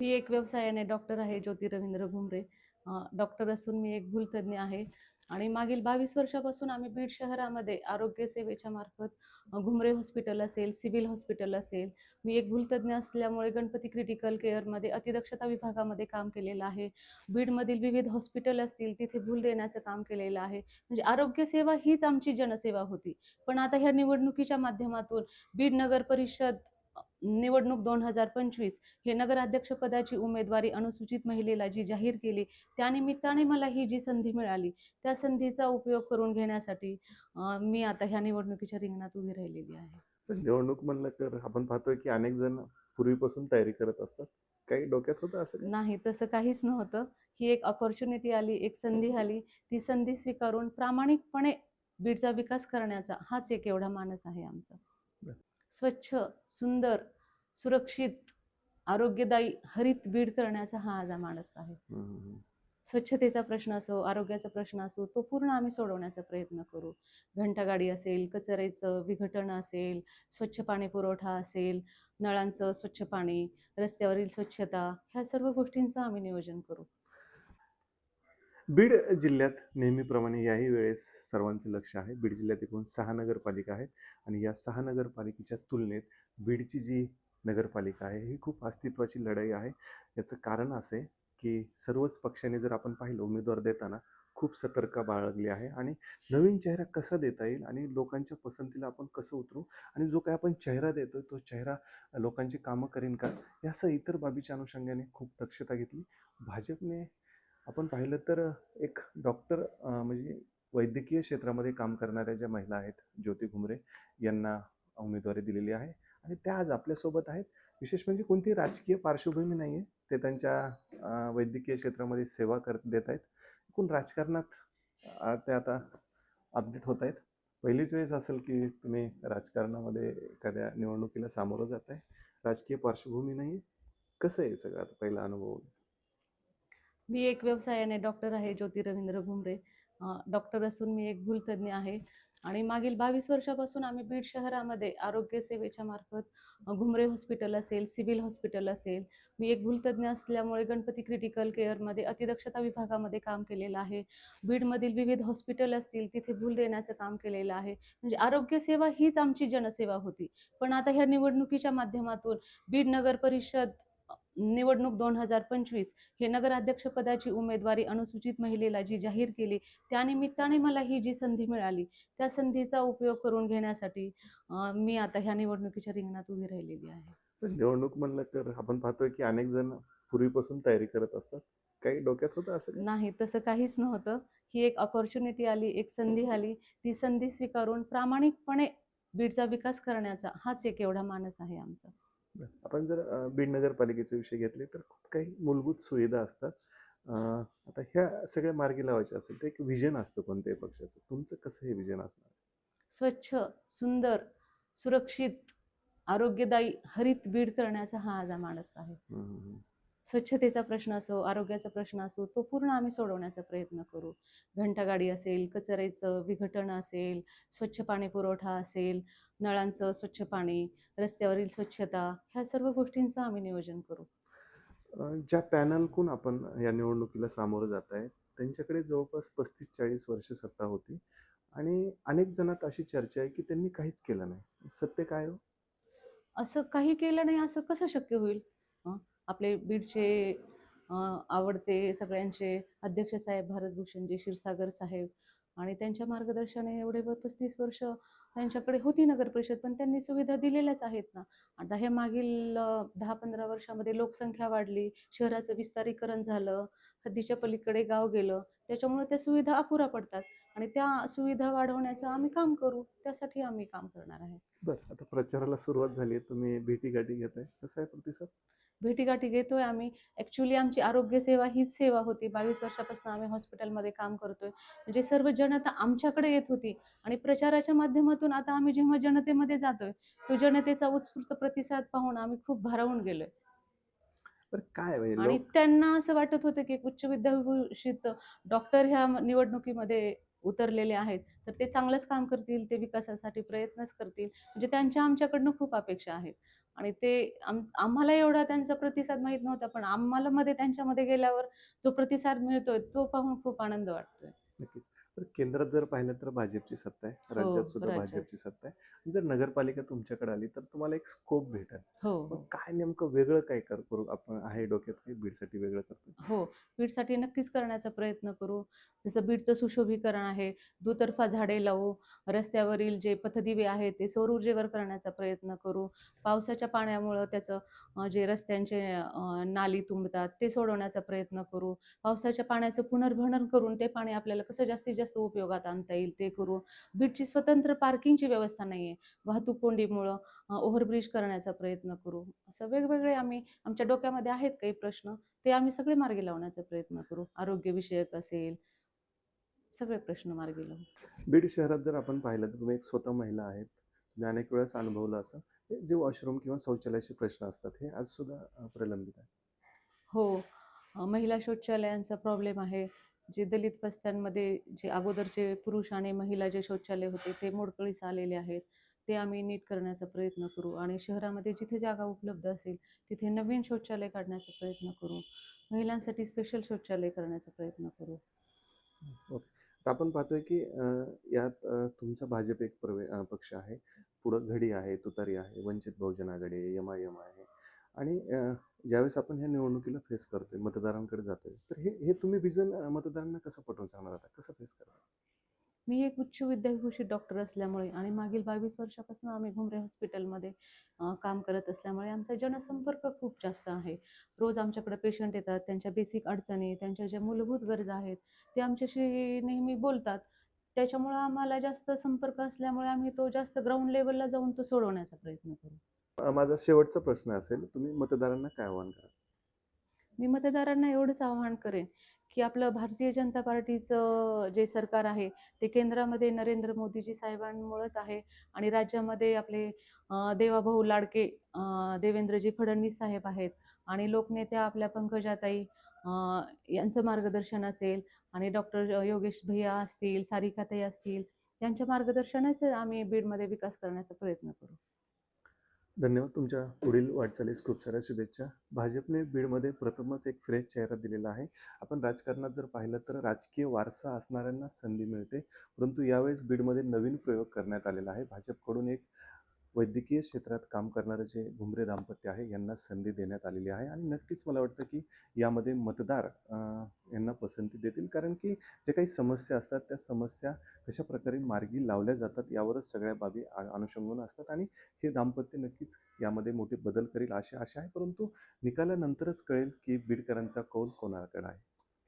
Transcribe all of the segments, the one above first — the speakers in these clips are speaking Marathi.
मी एक व्यवसायाने डॉक्टर आहे ज्योती रवींद्र घुमरे डॉक्टर असून मी एक भूलतज्ञ आहे. आणि मागील बावीस वर्षापासून आम्ही बीड शहरामध्ये आरोग्य सेवेच्या मार्फत घुमरे हॉस्पिटल असेल सिव्हिल हॉस्पिटल असेल मी एक भूलतज्ञ असल्यामुळे गणपती क्रिटिकल केअरमध्ये अतिदक्षता विभागामध्ये काम केलेलं आहे. बीडमधील विविध हॉस्पिटल असतील तिथे भूल देण्याचं काम केलेलं आहे. म्हणजे आरोग्य सेवा हीच आमची जनसेवा होती. पण आता ह्या निवडणुकीच्या माध्यमातून बीड नगर परिषद निवडणूक दोन हजार पंचवीस हे नगराध्यक्षपदाची उमेदवारी अनुसूचित महिलेला जी जाहीर केली त्यानिमित्ताने मला ही जी संधी मिळाली त्या संधीचा उपयोग करून घेण्यासाठी मी आता ह्या निवडणुकीच्या रिंगणात उभी राहिलेली आहे निवडणूक म्हणलं तर आपण पाहतोय की अनेक जण पूर्वीपासून तयारी करत असतात काही डोक्यात होतं असं? नाही तसं काहीच नव्हतं ही एक ऑपॉर्च्युनिटी आली एक संधी आली ती संधी स्वीकारून प्रामाणिकपणे बीडचा विकास करण्याचा हाच एक एवढा मानस आहे आमचा. स्वच्छ सुंदर सुरक्षित आरोग्यदायी हरित बीड करण्याचा हा माझा मानस आहे. स्वच्छतेचा प्रश्न असो आरोग्याचा प्रश्न असो तो पूर्ण आम्ही सोडवण्याचा प्रयत्न करू. घंटागाडी असेल कचऱ्याचं विघटन असेल स्वच्छ पाणी पुरवठा असेल नळांचं स्वच्छ पाणी रस्त्यावरील स्वच्छता ह्या सर्व गोष्टींचं आम्ही नियोजन करू. बीड जिल्ह्यात नेहमीप्रमाणे याही वेळेस सर्वांचं लक्ष आहे. बीड जिल्ह्यात एकूण सहा नगरपालिका आहेत आणि या सहा नगरपालिकेच्या तुलनेत बीडची जी नगरपालिका आहे ही खूप अस्तित्वाची लढाई आहे. याचं कारण असं आहे की सर्वच पक्षाने जर आपण पाहिलं उमेदवार देताना खूप सतर्कता बाळगली आहे आणि नवीन चेहरा कसा देता येईल आणि लोकांच्या पसंतीला आपण कसं उतरू आणि जो काही आपण चेहरा देतो तो चेहरा लोकांची कामं करेन का? यासह इतर बाबीच्या अनुषंगाने खूप दक्षता घेतली. भाजपने आपण पाहिलं तर एक डॉक्टर म्हणजे वैद्यकीय क्षेत्रामध्ये काम करणाऱ्या ज्या महिला आहेत ज्योती घुमरे यांना उमेदवारी दिलेली आहे. आणि त्या आज आपल्यासोबत आहेत. विशेष म्हणजे कोणती राजकीय पार्श्वभूमी नाही आहे ते त्यांच्या वैद्यकीय क्षेत्रामध्ये सेवा कर देत आहेत. एकूण राजकारणात ते आता अपडेट होत आहेत. पहिलीच वेळेस असेल की तुम्ही राजकारणामध्ये एखाद्या निवडणुकीला सामोरं जात आहे राजकीय पार्श्वभूमी नाही आहे कसं आहे सगळं आता पहिला अनुभव? मी एक व्यवसायाने डॉक्टर आहे ज्योती रवींद्र घुमरे डॉक्टर असून मी एक भूलतज्ञ आहे. आणि मागील बावीस वर्षापासून आम्ही बीड शहरामध्ये आरोग्य सेवेच्या मार्फत घुमरे हॉस्पिटल असेल सिव्हिल हॉस्पिटल असेल मी एक भूलतज्ञ असल्यामुळे गणपती क्रिटिकल केअरमध्ये अतिदक्षता विभागामध्ये काम केलेलं आहे. बीडमधील विविध हॉस्पिटल असतील तिथे भूल देण्याचं काम केलेलं आहे. म्हणजे आरोग्य सेवा हीच आमची जनसेवा होती. पण आता ह्या निवडणुकीच्या माध्यमातून बीड नगर परिषद निवडणूक दोन हजार पंचवीस हे नगराध्यक्षपदाची उमेदवारी अनुसूचित महिलेला जी जाहीर केली त्यानिमित्ताने मला ही जी संधी मिळाली त्या संधीचा उपयोग करून घेण्यासाठी मी आता ह्या निवडणुकीच्या रिंगणात उभी राहिलेली आहे निवडणूक म्हणलं तर आपण पाहतोय की अनेक जण पूर्वीपासून तयारी करत असतात काही डोक्यात होतं असं? नाही तसं काहीच नव्हतं ही एक ऑपॉर्च्युनिटी आली एक संधी आली ती संधी स्वीकारून प्रामाणिकपणे बीडचा विकास करण्याचा हाच एक एवढा मानस आहे आमचा. आपण जर बीड नगरपालिकेचे विषय घेतले तर खूप काही मूलभूत सुविधा असतात. आता ह्या सगळ्या मार्गी लावायच्या असेल तर एक विजन असतं कोणत्याही पक्षाचं. तुमचं कसं हे विजन असणार? स्वच्छ सुंदर सुरक्षित आरोग्यदायी हरित बीड करण्याचा हा माझा मानस आहे. स्वच्छतेचा प्रश्न असो आरोग्याचा प्रश्न असो तो पूर्ण आम्ही सोडवण्याचा प्रयत्न करू. घंटागाडी असेल कचऱ्याचं विघटन असेल स्वच्छ पाणी पुरवठा असेल नळांचं स्वच्छ पाणी रस्त्यावरील स्वच्छता ह्या सर्व गोष्टींचं आम्ही नियोजन करू. ज्या पॅनलकडून आपण या निवडणुकीला सामोरं जात आहे त्यांच्याकडे जवळपास पस्तीस चाळीस वर्ष सत्ता होती आणि अनेक जणात अशी चर्चा आहे की त्यांनी काहीच केलं नाही. सत्य काय हो? असं काही केलं नाही असं कसं शक्य होईल? आपले बीडचे आवडते सगळ्यांचे अध्यक्ष साहेब भारतभूषणजी क्षीरसागर साहेब. आणि त्यांच्या मार्गदर्शनाने एवढे व पस्तीस वर्ष त्यांच्याकडे होती नगर परिषद पण त्यांनी सुविधा दिलेल्याच आहेत ना. आता हे मागील दहा पंधरा वर्षामध्ये लोकसंख्या वाढली शहराचं विस्तारीकरण झालं हद्दीच्या पलीकडे गाव गेलं त्याच्यामुळे त्या सुविधा अपुरा पडतात. आणि त्या सुविधा वाढवण्याचं आम्ही काम करू त्यासाठी आम्ही काम करणार आहे. बरं आता प्रचाराला सुरुवात झाली आहे तुम्ही भेटी गाठी घेत आहे कसा आहे प्रतिसाद भेटीगाठी घेतोय आम्ही. ॲक्च्युली आमची आरोग्य सेवा हीच सेवा होती. बावीस वर्षापासून आम्ही हॉस्पिटलमध्ये काम करतोय. म्हणजे सर्व जनता आमच्याकडे येत होती. आणि प्रचाराच्या माध्यमातून आता आम्ही जेव्हा जनतेमध्ये जातोय तो जनतेचा उत्स्फूर्त प्रतिसाद पाहून आम्ही खूप भारावून गेलोय. काय म्हणजे आणि त्यांना असं वाटत होतं की उच्च विद्याभूषित डॉक्टर ह्या निवडणुकीमध्ये उतरलेले आहेत तर ते चांगलंच काम करतील ते विकासासाठी प्रयत्नच करतील. म्हणजे त्यांच्या आमच्याकडनं खूप अपेक्षा आहेत. आणि ते आम आम्हाला एवढा त्यांचा प्रतिसाद माहीत नव्हता पण आम्हाला मध्ये त्यांच्यामध्ये गेल्यावर जो प्रतिसाद मिळतोय तो पाहून खूप आनंद वाटतोय. नक्कीच. तर केंद्रात जर पाहिलं तर भाजपची सत्ता आहे. राज्यात सुद्धा हो, राज्यात. भाजपची सत्ता आहे. जर नगरपालिका तुमच्याकडे आली तर तुम्हाला एक स्कोप भेटेल. हो. मग हो काय नेमकं वेगळं काय कर करू आपण? आहे डोक्यात काही बीडसाठी वेगळं करतो हो. बीडसाठी नक्कीच करण्याचा प्रयत्न करू. जसं बीडचं सुशोभीकरण आहे. दुतर्फा झाडे लावू. रस्त्यावरील जे पथदिवे आहेत ते सौर ऊर्जेवर करण्याचा प्रयत्न करू. पावसाच्या पाण्यामुळं त्याचं अं, जे रस्त्यांचे अं, नाली तुंबतात ते सोडवण्याचा प्रयत्न करू. पावसाच्या पाण्याचं पुनर्भरण करून ते पाणी आपल्याला कसं जास्तीत जास्त उपयोगात आणता येईल ते करू बीडची स्वतंत्र पार्किंगची व्यवस्था नाही आहे वाहतूक कोंडीमुळं ओव्हरब्रिज करण्याचा प्रयत्न करू. असं वेगवेगळे आम्ही आमच्या डोक्यामध्ये आहेत काही प्रश्न. ते आम्ही सगळे मार्गी लावण्याचा प्रयत्न करू. आरोग्यविषयक असेल सगळे प्रश्न मार्गी लावू. बीड शहरात जर आपण पाहिलं तर तुम्ही एक स्वतः महिला आहेत. तुम्ही अनेक वेळेस अनुभवलं असं. जे वॉशरूम किंवा शौचालयाचे प्रश्न असतात हे आज सुद्धा प्रलंबित आहे हो. महिला शौचालयांचा प्रॉब्लेम आहे. जे दलित वस्त्यांमध्ये जे अगोदरचे पुरुष आणि महिला जे शौचालय होते ते मोडकळीस आलेले आहेत ते आम्ही नीट करण्याचा प्रयत्न करू आणि शहरामध्ये जिथे जागा उपलब्ध असेल तिथे नवीन शौचालय काढण्याचा प्रयत्न करू. महिलांसाठी स्पेशल शौचालय करण्याचा प्रयत्न करू. ओके. आपण पाहतोय की यात तुमचा भाजप एक प्रवे पक्ष आहे. पुढं घडी आहे तुतारी आहे वंचित बहुजन आघाडी आहे एम आय एम आहे. आणि ज्यावेळेस आपण ह्या निवडणुकीला फेस करतोय मतदारांकडे जातोय तर हे हे तुम्ही विजन मतदारांना कसं पटवून सांगणार आता? कसं फेस करणार? मी एक उच्च विद्याभूषित डॉक्टर असल्यामुळे आणि मागील बावीस वर्षापासून आम्ही घुमरे हॉस्पिटलमध्ये काम करत असल्यामुळे आमचा जनसंपर्क खूप जास्त आहे. रोज आमच्याकडे पेशंट येतात त्यांच्या बेसिक अडचणी त्यांच्या ज्या मूलभूत गरजा आहेत ते आमच्याशी नेहमी बोलतात. त्याच्यामुळं आम्हाला जास्त संपर्क असल्यामुळे आम्ही तो जास्त ग्राउंड लेवलला जाऊन तो सोडवण्याचा प्रयत्न करू. माझा शेवटचा प्रश्न असेल तुम्ही मतदारांना काय आव्हान करा मी मतदारांना एवढंच आवाहन करेन की आपलं भारतीय जनता पार्टीचं जे सरकार आहे ते केंद्रामध्ये नरेंद्र मोदीजी साहेबांमुळंच आहे आणि राज्यामध्ये आपले देवाभाऊ लाडके देवेंद्रजी फडणवीस साहेब आहेत आणि लोकनेत्या आपल्या पंकजाताई यांचं मार्गदर्शन असेल आणि डॉक्टर योगेश भैया असतील सारिकाताई असतील यांच्या मार्गदर्शनाच आम्ही बीडमध्ये विकास करण्याचा प्रयत्न करू. धन्यवाद तुमच्या पुढील वाटचालीस खूप साऱ्या शुभेच्छा. भाजपने बीडमध्ये प्रथमच एक फ्रेश चेहरा दिलेला आहे. आपण राजकारणात जर पाहिलं तर राजकीय वारसा असणाऱ्यांना संधी मिळते परंतु यावेळेस बीडमध्ये नवीन प्रयोग करण्यात आलेला आहे. भाजपकडून एक वैद्यकीय क्षेत्रात काम करणारं जे घुमरे दाम्पत्य आहे यांना संधी देण्यात आलेली आहे आणि नक्कीच मला वाटतं की यामध्ये मतदार यांना पसंती देतील. कारण की जे काही समस्या असतात त्या समस्या कशा प्रकारे मार्गी लावल्या जातात यावरच सगळ्या बाबी अनुषंगून असतात आणि हे दाम्पत्य नक्कीच यामध्ये मोठे बदल करेल अशी आशा आहे. परंतु निकालानंतरच कळेल की बीडकरांचा कौल कोणाकडे आहे.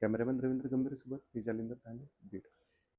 कॅमेरामॅन रवींद्र गंभीरसोबत मी जालिंदर तांडे बीड.